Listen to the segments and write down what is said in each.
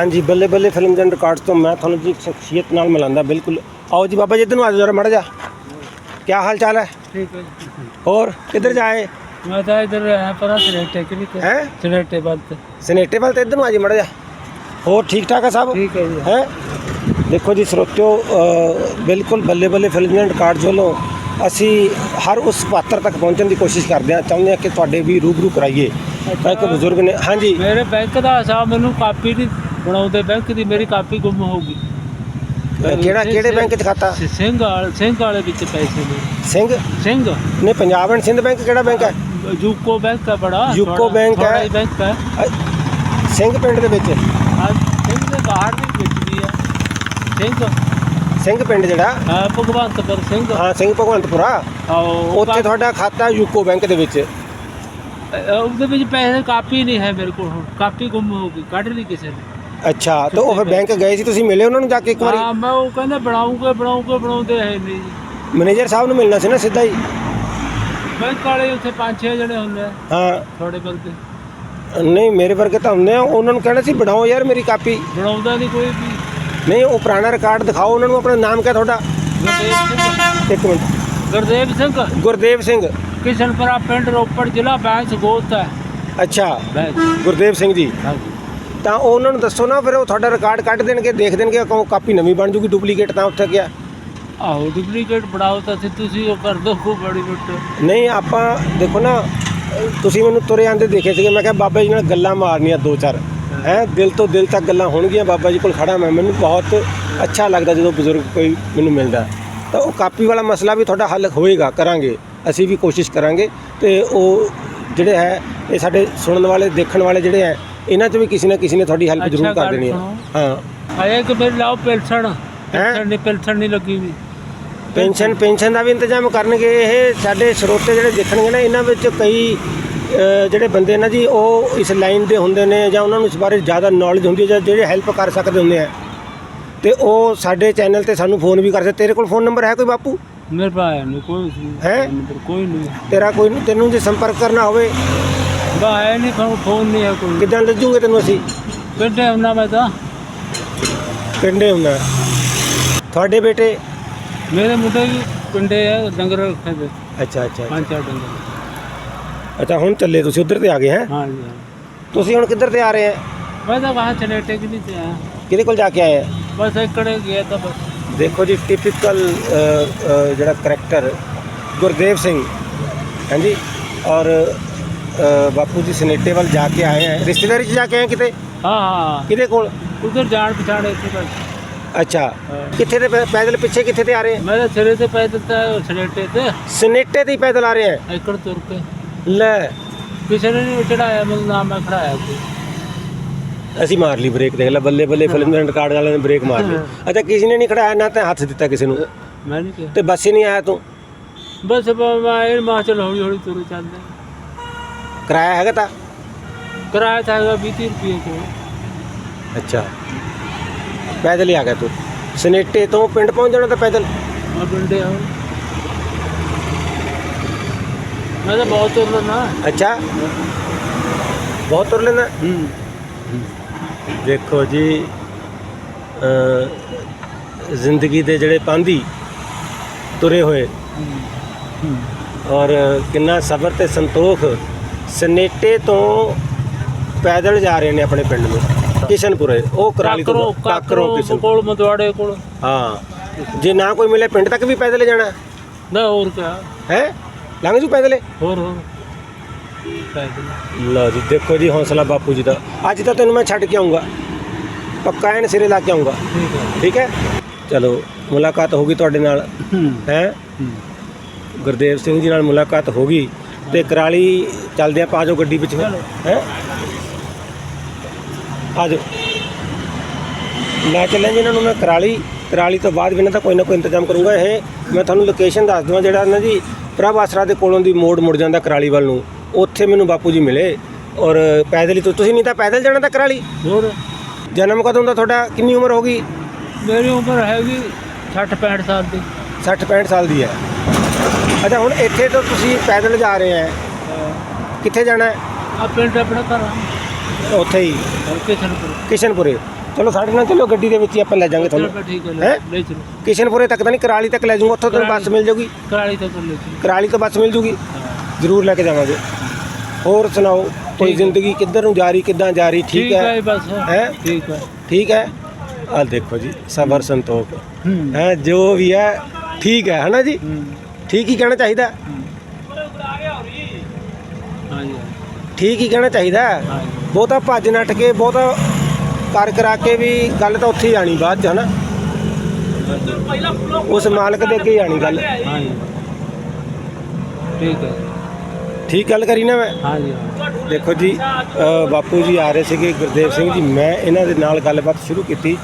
ਹਾਂਜੀ ਬੱਲੇ ਬੱਲੇ ਫਿਲਮ ਜਨ ਰਿਕਾਰਡਸ ਤੋਂ ਮੈਂ ਤੁਹਾਨੂੰ ਜੀ ਸ਼ਖਸੀਅਤ ਨਾਲ ਮਿਲਾਂਦਾ ਬਿਲਕੁਲ। ਆਓ ਜੀ ਬਾਬਾ ਜੀ ਇੱਧਰ ਨੂੰ ਆ ਜਰਾ ਮੜ ਜਾ ਕੀ ਹਾਲ ਚਾਲ ਹੈ ਠੀਕ ਹੈ। ਹੋਰ ਕਿੱਧਰ ਜਾਏ? ਮੈਂ ਤਾਂ ਇੱਧਰ ਆਇਆ ਪਰ ਸਿਨੇਟੇ ਕਿ ਨਹੀਂ ਹੈ? ਸਿਨੇਟੇ ਵੱਲ ਤੇ। ਸਿਨੇਟੇ ਵੱਲ ਤੇ ਇੱਧਰ ਨੂੰ ਆ ਮੜ ਜਾ ਹੋਰ ਠੀਕ ਠਾਕ ਹੈ ਸਭ? ਠੀਕ ਹੈ ਜੀ। ਹੈ? ਦੇਖੋ ਜੀ ਸਰੋਤਿਓ ਬਿਲਕੁਲ ਬੱਲੇ ਬੱਲੇ ਫਿਲਮ ਜਨ ਰਿਕਾਰਡਸ ਵੱਲੋਂ ਅਸੀਂ ਹਰ ਉਸ ਪਾਤਰ ਤੱਕ ਪਹੁੰਚਣ ਦੀ ਕੋਸ਼ਿਸ਼ ਕਰਦੇ ਹਾਂ ਚਾਹੁੰਦੇ ਹਾਂ ਕਿ ਤੁਹਾਡੇ ਵੀ ਰੂਬਰੂ ਕਰਾਈਏ। ਇੱਕ ਬਜ਼ੁਰਗ ਨੇ ਹਾਂਜੀ। ਮੇਰੇ ਬੈਂਕ ਦਾ ਹਿਸਾਬ ਮੈਨੂੰ ਕਾਪੀ ਦੀ ਬਣਾਉਂਦੇ ਬੈਂਕ ਦੀ ਮੇਰੀ ਕਾਪੀ ਗੁੰਮ ਹੋ ਗਈ। ਕਿਹੜਾ ਕਿਹੜੇ ਬੈਂਕ 'ਚ ਖਾਤਾ? ਸਿੰਘ ਵਾਲ ਸਿੰਘ ਵਾਲੇ ਵਿੱਚ ਪੈਸੇ ਨੇ। ਸਿੰਘ? ਸਿੰਘ। ਨਹੀਂ ਪੰਜਾਬ ਐਂਡ ਸਿੰਧ ਬੈਂਕ ਕਿਹੜਾ ਬੈਂਕ ਹੈ? ਯੂਕੋ ਬੈਂਕ ਹੈ ਬੜਾ। ਯੂਕੋ ਬੈਂਕ ਹੈ। ਬੈਂਕ ਹੈ। ਸਿੰਘ ਪਿੰਡ ਦੇ ਵਿੱਚ? ਅੱਜ ਸਿੰਘ ਦੇ ਬਾਹਰ ਵੀ ਵਿਚਦੀ ਹੈ। ਸਿੰਘ। ਸਿੰਘ ਪਿੰਡ ਜਿਹੜਾ? ਅਹ ਭਗਵੰਤਪੁਰ ਸਿੰਘ। ਹਾਂ ਸਿੰਘ ਭਗਵੰਤਪੁਰਾ। ਆਓ ਉੱਥੇ ਤੁਹਾਡਾ ਖਾਤਾ ਯੂਕੋ ਬੈਂਕ ਦੇ ਵਿੱਚ। ਉਹਦੇ ਵਿੱਚ ਪੈਸੇ ਕਾਪੀ ਨਹੀਂ ਹੈ ਮੇਰੇ ਕੋਲ ਕਾਪੀ ਗੁੰਮ ਹੋ ਗਈ ਕੱਢ ਲਈ ਕਿਸੇ ਨੇ। ਅੱਛਾ ਤਾਂ ਉਹ ਫਿਰ ਬੈਂਕ ਗਏ ਸੀ ਤੁਸੀਂ ਮਿਲੇ ਉਹਨਾਂ ਨੂੰ ਜਾ ਕੇ ਇੱਕ ਵਾਰੀ? ਹਾਂ ਮੈਂ ਉਹ ਕਹਿੰਦਾ ਬਣਾਉਂਗੇ ਬਣਾਉਂਗੇ ਬਣਾਉਂਦੇ ਹੈ ਨਹੀਂ ਜੀ। ਮੈਨੇਜਰ ਸਾਹਿਬ ਨੂੰ ਮਿਲਣਾ ਸੀ ਨਾ ਸਿੱਧਾ ਹੀ? ਬੈਂਕ ਵਾਲੇ ਉੱਥੇ ਪੰਜ ਛੇ ਜਣੇ ਹੁੰਦੇ ਆ ਹਾਂ। ਥੋੜੇ ਬੰਦੇ ਨਹੀਂ ਮੇਰੇ ਵਰਗੇ ਤਾਂ ਹੁੰਦੇ ਆ ਉਹਨਾਂ ਨੂੰ ਕਹਿਣਾ ਸੀ ਬਣਾਓ ਯਾਰ ਮੇਰੀ ਕਾਪੀ। ਬਣਾਉਂਦਾ ਨਹੀਂ ਕੋਈ ਵੀ। ਨਹੀਂ ਉਹ ਪੁਰਾਣਾ ਰਿਕਾਰਡ ਦਿਖਾਓ ਉਹਨਾਂ ਨੂੰ ਆਪਣਾ ਨਾਮ ਕਿਆ ਤੁਹਾਡਾ? ਗੁਰਦੇਵ ਸਿੰਘ। ਇੱਕ ਮਿੰਟ। ਗੁਰਦੇਵ ਸਿੰਘ? ਗੁਰਦੇਵ ਸਿੰਘ। ਕਿਸ਼ਨਪੁਰਾ ਪਿੰਡ ਰੋਪੜ ਜ਼ਿਲ੍ਹਾ ਬੈਂਸ ਗੋਤ ਹੈ। ਅੱਛਾ ਬੈਂਸ। ਗੁਰਦੇਵ ਸਿੰਘ ਜੀ। ਹਾਂਜੀ। ਤਾਂ ਉਹ ਉਹਨਾਂ ਨੂੰ ਦੱਸੋ ਨਾ ਫਿਰ ਉਹ ਤੁਹਾਡਾ ਰਿਕਾਰਡ ਕੱਢ ਦੇਣਗੇ ਦੇਖ ਦੇਣਗੇ ਕੋ ਕਾਪੀ ਨਵੀਂ ਬਣ ਜੂਗੀ ਡੁਪਲੀਕੇਟ ਤਾਂ ਉੱਥੇ ਗਿਆ। ਆਹੋ ਡੁਪਲੀਕੇਟ ਬਣਾਓ ਤਾਂ ਫਿਰ ਤੁਸੀਂ ਉਹ ਕਰ ਦੋ ਕੋ ਬੜੀ ਮੁੱਟ ਨਹੀਂ ਆਪਾਂ ਦੇਖੋ ਨਾ ਤੁਸੀਂ ਮੈਨੂੰ ਤੁਰੇ ਆਂਦੇ ਦੇਖੇ ਸੀਗੇ ਮੈਂ ਕਿਹਾ ਬਾਬਾ ਜੀ ਨਾਲ ਗੱਲਾਂ ਮਾਰਨੀਆਂ ਦੋ ਚਾਰ। ਹੈ ਦਿਲ ਤੋਂ ਦਿਲ ਤੱਕ ਗੱਲਾਂ ਹੋਣਗੀਆਂ ਬਾਬਾ ਜੀ ਕੋਲ ਖੜਾ ਮੈਂ ਮੈਨੂੰ ਬਹੁਤ ਅੱਛਾ ਲੱਗਦਾ ਜਦੋਂ ਬਜ਼ੁਰਗ ਕੋਈ ਮੈਨੂੰ ਮਿਲਦਾ। ਤਾਂ ਉਹ ਕਾਪੀ ਵਾਲਾ ਮਸਲਾ ਵੀ ਤੁਹਾਡਾ ਹੱਲ ਹੋਏਗਾ ਕਰਾਂਗੇ। ਅਸੀਂ ਵੀ ਕੋਸ਼ਿਸ਼ ਕਰਾਂਗੇ ਤੇ ਉਹ ਜਿਹੜੇ ਹੈ ਇਹ ਸਾਡੇ ਸੁਣਨ ਵਾਲੇ ਦੇਖਣ ਵਾਲੇ ਜਿਹੜੇ ਹੈ ਇਹਨਾਂ 'ਚ ਵੀ ਕਿਸੇ ਨਾ ਕਿਸੇ ਨੇ ਤੁਹਾਡੀ ਹੈਲਪ ਜ਼ਰੂਰ ਕਰ ਦੇਣੀ ਹੈ। ਹਾਂ। ਆਏ ਕਿ ਮੇਰੇ ਲਾਓ ਪੈਨਸ਼ਨ। ਪੈਨਸ਼ਨ ਨਹੀਂ ਪੈਨਸ਼ਨ ਨਹੀਂ ਲੱਗੀ ਵੀ। ਪੈਨਸ਼ਨ ਪੈਨਸ਼ਨ ਦਾ ਵੀ ਇੰਤਜ਼ਾਮ ਕਰਨਗੇ। ਇਹ ਸਾਡੇ ਸਰੋਤੇ ਜਿਹੜੇ ਦੇਖਣਗੇ ਨਾ ਇਹਨਾਂ ਵਿੱਚ ਕਈ ਅ, ਜਿਹੜੇ ਬੰਦੇ ਨਾ ਜੀ ਉਹ ਇਸ ਲਾਈਨ ਦੇ ਹੁੰਦੇ ਨੇ ਜਾਂ ਉਹਨਾਂ ਨੂੰ ਇਸ ਬਾਰੇ ਜ਼ਿਆਦਾ ਨੌਲੇਜ ਹੁੰਦੀ ਹੈ ਜਾਂ ਜਿਹੜੇ ਹੈਲਪ ਕਰ ਸਕਦੇ ਹੁੰਦੇ ਆ। ਤੇ ਉਹ ਸਾਡੇ ਚੈਨਲ ਤੇ ਸਾਨੂੰ ਫੋਨ ਵੀ ਕਰ ਸਕਦੇ ਤੇਰੇ ਕੋਲ ਫੋਨ ਨੰਬਰ ਹੈ ਕੋਈ ਬਾਪੂ? ਮੇਰੇ ਪਾਸ ਨਹੀਂ ਕੋਈ ਸੀ। ਹੈਂ? ਨੰਬਰ ਕੋਈ ਨਹੀਂ। ਤੇਰਾ ਕੋਈ ਤੈਨੂੰ ਜੇ ਸੰਪਰਕ ਕਰਨਾ ਹੋਵੇ। ਬਾ ਹੈ ਨਹੀਂ ਫੋਨ ਫੋਨ ਨਹੀਂ ਹੈ ਕੋਈ। ਕਿੱਦਾਂ ਲੱਜੂਗੇ ਤੈਨੂੰ ਅਸੀਂ? ਪਿੰਡੇ ਹੁੰਨਾ ਮੈਂ ਤਾਂ। ਪਿੰਡੇ ਹੁੰਦਾ ਤੁਹਾਡੇ ਬੇਟੇ? ਮੇਰੇ ਮੁੰਡੇ ਵੀ ਪਿੰਡੇ ਆ ਡੰਗਰ ਰੱਖੇ ਦੇ। ਅੱਛਾ ਅੱਛਾ ਪੰਜ ਚਾਰ ਡੰਗਰ। ਅੱਛਾ ਹੁਣ ਚੱਲੇ ਤੁਸੀਂ ਉਧਰ ਤੇ ਆ ਗਏ ਹੈ? ਹਾਂ ਜੀ ਹਾਂ। ਤੁਸੀਂ ਹੁਣ ਕਿੱਧਰ ਤੇ ਆ ਰਹੇ ਹੈ? ਮੈਂ ਤਾਂ ਕਹਾਂ ਚਲੇ ਟੇਕ ਨਹੀਂ ਤੇ ਆਇਆ। ਕਿਹਦੇ ਕੋਲ ਜਾ ਕੇ ਆਏ ਹੈ? ਬਸ ਇਕੜੇ ਗਿਆ ਤਾਂ ਬਸ। ਦੇਖੋ ਜੀ ਟਿਪੀਕਲ ਜਿਹੜਾ ਕਰੈਕਟਰ ਗੁਰਦੇਵ ਸਿੰਘ ਹਾਂਜੀ ਔਰ ਅ, ਬਾਪੂ ਜੀ ਸਨੇਟੇ ਵੱਲ ਜਾ ਕੇ ਆਏ ਹੈ ਰਿਸ਼ਤੇਦਾਰੀ 'ਚ ਜਾ ਕੇ ਆਏ ਕਿਤੇ? ਹਾਂ ਹਾਂ ਕਿਹਦੇ ਕੋਲ? ਉਧਰ ਜਾਣ ਪਛਾਣ ਇੱਥੇ ਬਸ ਅੱਛਾ। ਹਾਂ। ਕਿੱਥੇ ਤੇ ਪੈ- ਪੈਦਲ ਪਿੱਛੇ ਕਿੱਥੇ ਤੇ ਆ ਰਹੇ ਹੈ ਮੈਂ ਤਾਂ ਸਿਰੇ ਤੇ ਪੈ ਦਿੱਤਾ ਸਲੇਟੇ ਤੇ। ਸਨੇਟੇ ਤੇ ਹੀ ਪੈਦਲ ਆ ਰਹੇ ਹੈ ਇਕੜ ਤੁਰ ਕੇ। ਲੈ। ਕਿਸੇ ਨੇ ਨਹੀਂ ਚੜਾਇਆ ਮੈਨੂੰ ਨਾਮ ਮੈਂ ਖੜਾਇਆ ਕੋਈ। ਅਸੀਂ ਮਾਰ ਲਈ ਬ੍ਰੇਕ ਦੇਖ ਲੈ ਬੱਲੇ ਬੱਲੇ ਫਿਲਮ ਦੇ ਰਿਕਾਰਡ ਵਾਲਿਆਂ ਨੇ ਬ੍ਰੇਕ ਮਾਰ ਲਈ। ਅੱਛਾ ਕਿਸੇ ਨੇ ਨਹੀਂ ਖੜਾਇਆ ਨਾ ਤਾਂ ਹੱਥ ਦਿੱਤਾ ਕਿਸੇ ਨੂੰ। ਮੈਂ ਨਹੀਂ ਕਿਹਾ। ਤੇ ਬੱਸ ਹੀ ਨਹੀਂ ਆਇਆ ਤੂੰ? ਬਸ ਬ- ਮੈਂ ਇਹ ਮਾਂ ਚਲ ਹੌਲੀ ਹੌਲੀ ਤੁਰ ਚੱਲਦੇ। ਕਿਰਾਇਆ ਹੈਗਾ ਤਾਂ? ਕਿਰਾਇਆ ਤਾਂ ਹੈਗਾ 20 ਰੁਪਏ ਕੋ ਅੱਛਾ। ਪੈਦਲ ਹੀ ਆ ਗਿਆ ਤੂੰ। ਸਨੇਟੇ ਤੋਂ ਪਿੰਡ ਪਹੁੰਚ ਜਾਣਾ ਤਾਂ ਪੈਦਲ? ਆ ਪਿੰਡੇ ਹੋ ਮੈਂ ਤਾਂ ਬਹੁਤ ਤੁਰ ਲੈਣਾ ਅੱਛਾ। ਬਹੁਤ ਤੁਰ ਲੈਣਾ ਹੂੰ। ਦੇਖੋ ਜੀ ਜ਼ਿੰਦਗੀ ਦੇ ਜਿਹੜੇ ਪਾਂਦੀ ਤੁਰੇ ਹੋਏ। ਔਰ ਕਿੰਨਾ ਸਬਰ ਤੇ ਸੰਤੋਖ ਸਨੇਟੇ ਤੋਂ ਪੈਦਲ ਜਾ ਰਹੇ ਨੇ ਆਪਣੇ ਪਿੰਡ ਨੂੰ ਕਿਸ਼ਨਪੁਰੇ ਉਹ ਕਰਾਲੀ ਤੋਂ ਕਾਕਰੋ ਕਿਸ਼ਨ ਕੋਲ ਮਦਵਾੜੇ ਕੋਲ। ਹਾਂ ਜੇ ਨਾ ਕੋਈ ਮਿਲੇ ਪਿੰਡ ਤੱਕ ਵੀ ਪੈਦਲ ਜਾਣਾ। ਨਾ ਹੋਰ ਕਿਆ। ਹੈ? ਲੰਘ ਜੂ ਪੈਦਲੇ ਹੋਰ ਹੋਰ। ਪੈਦਲ। ਲਓ ਜੀ ਦੇਖੋ ਜੀ ਹੌਸਲਾ ਬਾਪੂ ਜੀ ਦਾ। ਅੱਜ ਤਾਂ ਤੈਨੂੰ ਮੈਂ ਛੱਡ ਕੇ ਆਉਂਗਾ ਪੱਕਾ ਐਨ ਸਿਰੇ ਲਾ ਕੇ ਆਉਂਗਾ ਠੀਕ ਹੈ। ਠੀਕ ਹੈ? ਚਲੋ ਮੁਲਾਕਾਤ ਹੋ ਗਈ ਤੁਹਾਡੇ ਨਾਲ। ਹੂੰ। ਗੁਰਦੇਵ ਸਿੰਘ ਜੀ ਨਾਲ ਮੁਲਾਕਾਤ ਹੋ ਗਈ। ਤੇ ਕਰਾਲੀ ਚੱਲਦੇ ਆਪਾਂ ਆ ਜਾਓ ਗੱਡੀ ਵਿੱਚ। ਹੈ? ਆ ਜਾਓ। ਲੈ ਚੱਲਾਂ ਜੀ ਇਹਨਾਂ ਨੂੰ ਮੈਂ ਕਰਾਲੀ ਕਰਾਲੀ ਤੋਂ ਬਾਅਦ ਵੀ ਇਹਨਾਂ ਦਾ ਕੋਈ ਨਾ ਕੋਈ ਇੰਤਜ਼ਾਮ ਕਰੂੰਗਾ। ਇਹ ਮੈਂ ਤੁਹਾਨੂੰ ਲੋਕੇਸ਼ਨ ਦੱਸ ਦਵਾਂ ਜਿਹੜਾ ਨਾ ਜੀ ਪ੍ਰਭ ਆਸਰਾ ਦੇ ਕੋਲੋਂ ਦੀ ਮੋੜ ਮੁੜ ਜਾਂਦਾ ਕਰਾਲੀ ਵੱਲ ਨੂੰ। ਉੱਥੇ ਮੈਨੂੰ ਬਾਪੂ ਜੀ ਮਿਲੇ। ਔਰ ਪੈਦਲ ਹੀ ਤੁ- ਤੁਸੀਂ ਨਹੀਂ ਤਾਂ ਪੈਦਲ ਜਾਣਾ ਤਾਂ ਕਰਾਲੀ? ਹੋਰ? ਜਨਮ ਕਦੋਂ ਦਾ ਤੁਹਾਡਾ? ਕਿੰਨੀ ਉਮਰ ਹੋ ਗਈ? ਮੇਰੀ ਉਮਰ ਹੈਗੀ 60 65 ਸਾਲ ਦੀ। 60 65 ਸਾਲ ਦੀ ਹੈ। ਅੱਛਾ ਹੁਣ ਇੱਥੇ ਤੋਂ ਤੁਸੀਂ ਪੈਦਲ ਜਾ ਰਹੇ ਆ ਕਿੱਥੇ ਜਾਣਾ ਹੈ? ਆ ਪਿੰਡ ਆਪਣਾ ਘਰ ਉੱਥੇ ਹੀ। ਕਿਸ਼ਨਪੁਰੇ। ਚਲੋ ਸਾਡੇ ਨਾਲ ਚਲੋ ਗੱਡੀ ਦੇ ਵਿੱਚ ਹੀ ਆਪਾਂ ਲੈ ਜਾਾਂਗੇ ਤੁਹਾਨੂੰ। ਹੈ ਕਿਸ਼ਨਪੁਰੇ ਤੱਕ ਤਾਂ ਨਹੀਂ ਕਰਾਲੀ ਤੱਕ ਲੈ ਜਾਊਂਗਾ ਉੱਥੋਂ ਤੁਹਾਨੂੰ ਬੱਸ ਮਿਲ ਜਾਊਗੀ। ਕਰਾਲੀ ਤੋਂ ਲੈ ਚਲੋ ਕਰਾਲੀ ਤੋਂ ਬੱਸ ਮਿਲ ਜੂਗੀ। ਜ਼ਰੂਰ ਲੈ ਕੇ ਜਾਵਾਂਗੇ। ਹੋਰ ਸੁਣਾਓ ਕੋਈ ਜ਼ਿੰਦਗੀ ਕਿੱਧਰ ਨੂੰ ਜਾ ਰਹੀ ਕਿੱਦਾਂ ਜਾ ਰਹੀ ਠੀਕ ਹੈ? ਬਸ। ਠੀਕ ਹੈ। ਠੀਕ ਹੈ? ਆ ਦੇਖੋ ਜੀ ਸਬਰ ਸੰਤੋਖ। ਹੈ। ਜੋ ਵੀ ਹੈ ਠੀਕ ਹੈ ਹਨਾ ਜੀ? ਠੀਕ ਹੀ ਕਹਿਣਾ ਚਾਹੀਦਾ। ਹਾਂਜੀ ਠੀਕ ਹੀ ਕਹਿਣਾ ਚਾਹੀਦਾ। ਹਾਂਜੀ ਬਹੁਤਾ ਭੱਜ ਨੱਟ ਕੇ ਬਹੁਤਾ ਕਰ ਕਰਾ ਕੇ ਵੀ ਗੱਲ ਤਾਂ ਉੱਥੇ ਹੀ ਆਣੀ ਬਾਅਦ ਚ ਹਨਾ? ਉਸ ਮਾਲਕ ਦੇ ਅੱਗੇ ਹੀ ਆਣੀ ਗੱਲ। ਹਾਂਜੀ ਠੀਕ ਗੱਲ ਕਰੀ ਨਾ ਮੈਂ? ਹਾਂਜੀ। ਦੇਖੋ ਜੀ ਬਾਪੂ ਜੀ ਆ ਰਹੇ ਸੀਗੇ ਗੁਰਦੇਵ ਸਿੰਘ ਜੀ ਮੈਂ ਇਹਨਾਂ ਦੇ ਨਾਲ ਗੱਲਬਾਤ ਸ਼ੁਰੂ ਕੀਤੀ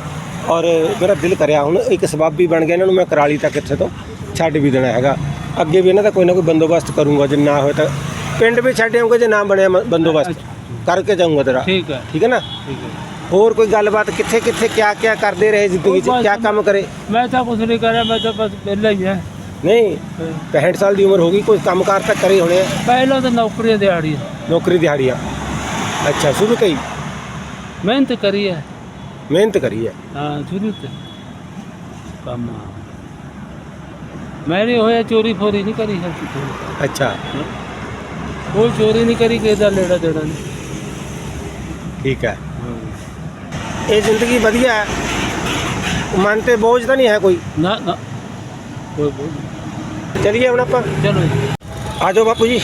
ਔਰ ਮੇਰਾ ਦਿਲ ਕਰਿਆ। ਹੁਣ ਇੱਕ ਸਬਾਬੀ ਬਣ ਗਿਆ ਇਹਨਾਂ ਨੂੰ ਮੈਂ ਕਰਾਲੀ ਤੱਕ ਇੱਥੇ ਤੋਂ। ਛੱਡ ਵੀ ਦੇਣਾ ਹੈਗਾ। ਅੱਗੇ ਵੀ ਇਹਨਾਂ ਦਾ ਕੋਈ ਨਾ ਕੋਈ ਬੰਦੋਬਸਤ ਕਰੂੰਗਾ ਜੇ ਨਾ ਹੋਇਆ ਤਾਂ। ਪਿੰਡ ਵੀ ਛੱਡ ਆਉਂਗਾ ਜੇ ਨਾ ਬਣਿਆ ਬੰਦੋਬਸਤ। ਕਰਕੇ ਜਾਊਂਗਾ ਤੇਰਾ। ਠੀਕ ਹੈ। ਠੀਕ ਹੈ ਨਾ? ਠੀਕ ਹੈ। ਹੋਰ ਕੋਈ ਗੱਲਬਾਤ? ਕਿੱਥੇ ਕਿੱਥੇ ਕਿਆ ਕਿਆ ਕਰਦੇ ਰਹੇ ਜ਼ਿੰਦਗੀ 'ਚ? ਕਿਆ ਕੰਮ ਕਰੇ? ਮੈਂ ਤਾਂ ਕੁਝ ਨਹੀਂ ਕਰਿਆ ਮੈਂ ਤਾਂ ਬਸ ਵਿਹਲਾ ਹੀ ਹੈ। ਨਹੀਂ 65 ਸਾਲ ਦੀ ਉਮਰ ਹੋ ਗਈ ਕੋਈ ਕੰਮਕਾਰ ਤਾਂ ਕਰੇ ਹੋਣੇ ਪਹਿਲਾਂ ਤਾਂ ਨੌਕਰੀਆਂ ਦਿਹਾੜੀ ਨੌਕਰੀ ਦਿਹਾੜੀਆਂ ਅੱਛਾ ਸ਼ੁਰੂ ਤੋਂ ਮਿਹਨਤ ਕਰੀ ਹੈ। ਮਿਹਨਤ ਕਰੀ ਹੈ। ਹਾਂ ਸ਼ੁਰੂ ਤੇ। ਕੰਮ ਮੈਨੇ ਹੋਇਆ ਚੋਰੀ ਫੋਰੀ ਨਹੀਂ ਕਰੀ ਹੈ ਅੱਛਾ। ਕੋਈ ਚੋਰੀ ਨਹੀਂ ਕਰੀ ਕਿਸੇ ਦਾ ਲੈਣਾ ਦੇਣਾ ਨਹੀਂ। ਠੀਕ ਹੈ। ਇਹ ਜ਼ਿੰਦਗੀ ਵਧੀਆ ਹੈ। ਮਨ ਤੇ ਬੋਝ ਤਾਂ ਨਹੀਂ ਹੈ ਕੋਈ। ਨਾ ਨਾ। ਕੋਈ ਬੋਲ ਨਹੀਂ। ਹੁਣ ਆਪਾਂ। ਚਲੋ ਜੀ। ਆ ਜਾਓ ਬਾਪੂ ਜੀ।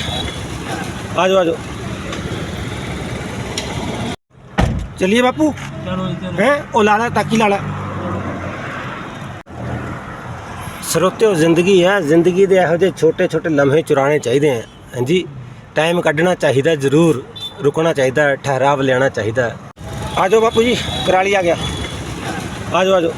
ਆ ਜਾਓ ਆ ਜਾਓ ਚਲਿਏ ਬਾਪੂ। ਚਲੋ ਜੀ ਚਲੋ। ਹੈ ਉਹ ਲਾਲਾ ਤਾਕੀ ਲਾਲਾ। ਸਰੋਤਿਓ ਜ਼ਿੰਦਗੀ ਹੈ। ਜ਼ਿੰਦਗੀ ਦੇ ਇਹੋ ਜਿਹੇ ਛੋਟੇ ਛੋਟੇ ਲਮਹੇ ਚੁਰਾਣੇ ਚਾਹੀਦੇ ਆ। ਹਾਂਜੀ ਟਾਈਮ ਕੱਢਣਾ ਚਾਹੀਦਾ ਜ਼ਰੂਰ। ਰੁਕਣਾ ਚਾਹੀਦਾ ਠਹਿਰਾਵ ਲੈਣਾ ਚਾਹੀਦਾ। ਆਜੋ ਬਾਪੂ ਜੀ ਕਰਾਲੀ ਆ ਗਿਆ। ਆਜੋ ਆਜੋ।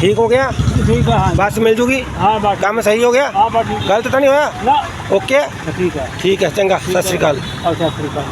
ਠੀਕ ਹੋ ਗਿਆ? ਠੀਕ ਆ ਬਸ ਮਿਲ ਜੂਗੀ? ਹਾਂ ਬਸ। ਕੰਮ ਸਹੀ ਹੋ ਗਿਆ? ਹਾਂ ਬਸ। ਗਲਤ ਤਾਂ ਨਹੀਂ ਹੋਇਆ? ਨਾ। ਓਕੇ ਠੀਕ ਹੈ ਠੀਕ ਹੈ ਚੰਗਾ। ਸਤਿ ਸ਼੍ਰੀ ਅਕਾਲ। ਸਤਿ ਸ਼੍ਰੀ ਅਕਾਲ।